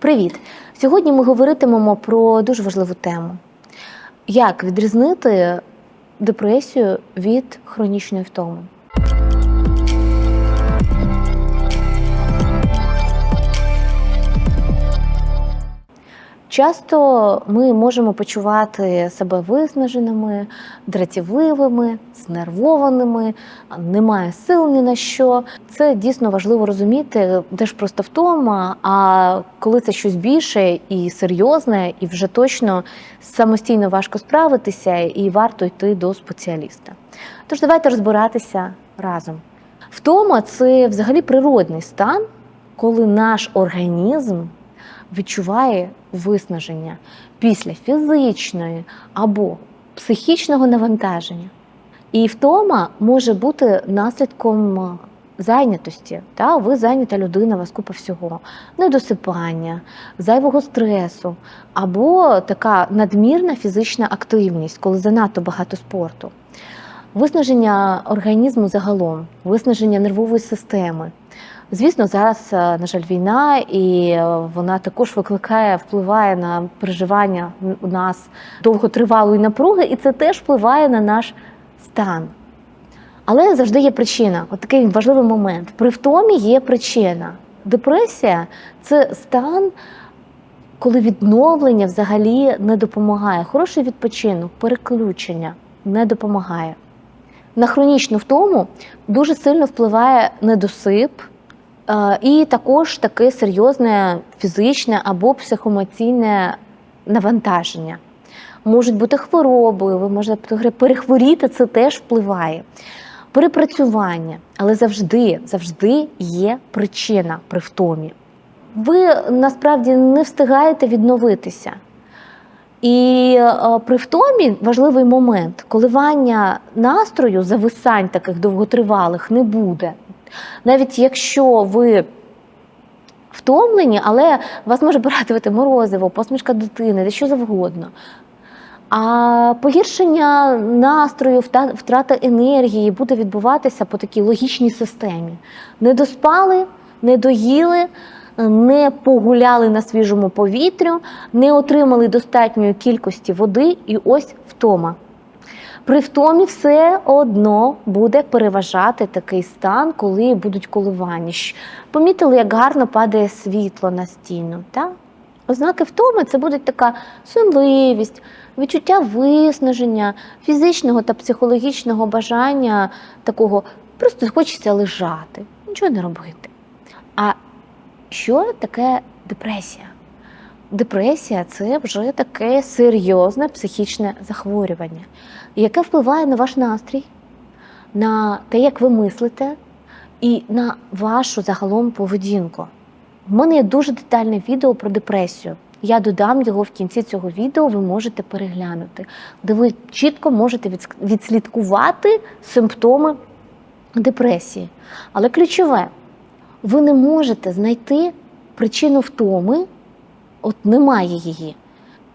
Привіт! Сьогодні ми говоритимемо про дуже важливу тему: як відрізнити депресію від хронічної втоми. Часто ми можемо почувати себе виснаженими, дратівливими, знервованими, немає сил ні на що. Це дійсно важливо розуміти, де ж просто втома. А коли це щось більше і серйозне, і вже точно самостійно важко справитися, і варто йти до спеціаліста. Тож давайте розбиратися разом. Втома це взагалі природний стан, коли наш організм відчуває виснаження після фізичної або психічного навантаження. І втома може бути наслідком зайнятості. Та? Ви зайнята людина, у вас купа всього, недосипання, зайвого стресу, або така надмірна фізична активність, коли занадто багато спорту. Виснаження організму загалом, виснаження нервової системи. Звісно, зараз, на жаль, війна, і вона також викликає, впливає на переживання у нас довготривалої напруги, і це теж впливає на наш стан. Але завжди є причина. От такий важливий момент. При втомі є причина. Депресія це стан, коли відновлення взагалі не допомагає. Хороший відпочинок, переключення не допомагає. На хронічну втому дуже сильно впливає недосип. І також таке серйозне фізичне або психоемоційне навантаження. Можуть бути хвороби, ви можете перехворіти, це теж впливає. Перепрацювання, але завжди, завжди є причина при втомі. Ви насправді не встигаєте відновитися. І при втомі важливий момент коливання настрою, зависань таких довготривалих не буде. Навіть якщо ви втомлені, але вас може порадувати морозиво, посмішка дитини, де що завгодно. А погіршення настрою, втрата енергії буде відбуватися по такій логічній системі. Не доспали, не доїли, не погуляли на свіжому повітрю, не отримали достатньої кількості води, і ось втома. При втомі все одно буде переважати такий стан, коли будуть коливання. Помітили, як гарно падає світло на стіну. Так? Ознаки втоми це буде така сонливість, відчуття виснаження, фізичного та психологічного бажання такого просто хочеться лежати, нічого не робити. А що таке депресія? Депресія це вже таке серйозне психічне захворювання, яке впливає на ваш настрій, на те, як ви мислите, і на вашу загалом поведінку. У мене є дуже детальне відео про депресію. Я додам його в кінці цього відео, ви можете переглянути, де ви чітко можете відслідкувати симптоми депресії. Але ключове, ви не можете знайти причину втоми от немає її.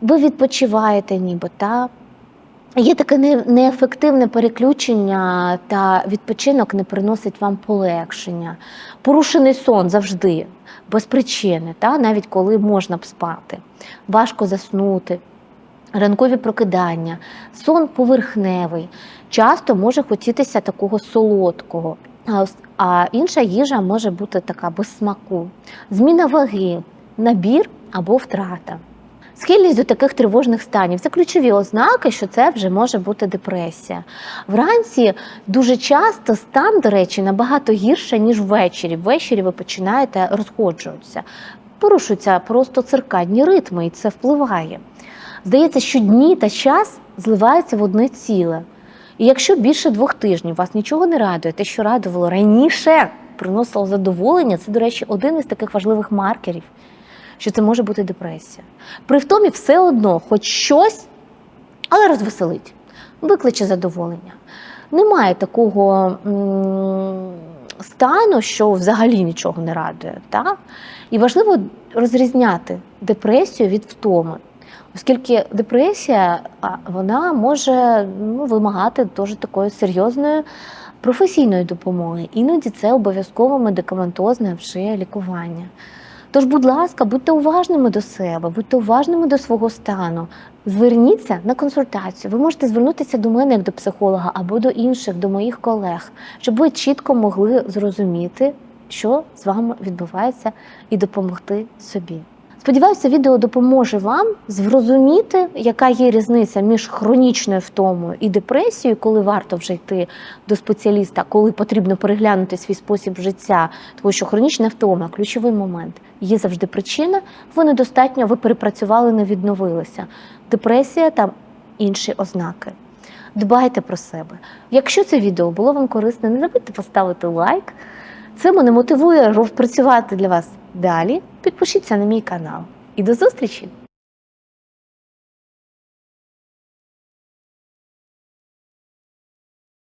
Ви відпочиваєте, ніби та є таке неефективне переключення, та відпочинок не приносить вам полегшення. Порушений сон завжди, без причини, та навіть коли можна б спати. Важко заснути. Ранкові прокидання, сон поверхневий, часто може хотітися такого солодкого, а інша їжа може бути така без смаку, зміна ваги, набір або втрата. Схильність до таких тривожних станів це ключові ознаки, що це вже може бути депресія. Вранці дуже часто стан, до речі, набагато гірше, ніж ввечері. Ввечері ви починаєте розходжуватися. Порушуються просто циркадні ритми, і це впливає. Здається, що дні та час зливаються в одне ціле. І якщо більше двох тижнів вас нічого не радує, те, що радувало раніше, приносило задоволення, це, до речі, один із таких важливих маркерів що це може бути депресія. При втомі все одно, хоч щось, але розвеселить, викличе задоволення. Немає такого стану, що взагалі нічого не радує. Так? І важливо розрізняти депресію від втоми. Оскільки депресія вона може ну, вимагати дуже такої серйозної професійної допомоги. Іноді це обов'язково медикаментозне вже лікування. Тож, будь ласка, будьте уважними до себе, будьте уважними до свого стану. Зверніться на консультацію. Ви можете звернутися до мене як до психолога або до інших, до моїх колег, щоб ви чітко могли зрозуміти, що з вами відбувається, і допомогти собі. Сподіваюся, відео допоможе вам зрозуміти, яка є різниця між хронічною втомою і депресією, коли варто вже йти до спеціаліста, коли потрібно переглянути свій спосіб життя, тому що хронічна втома ключовий момент. Є завжди причина, ви недостатньо, ви перепрацювали, не відновилися. Депресія там інші ознаки. Дбайте про себе. Якщо це відео було вам корисне, не забудьте поставити лайк. Це мене мотивує працювати для вас далі. Підпишіться на мій канал. І до зустрічі!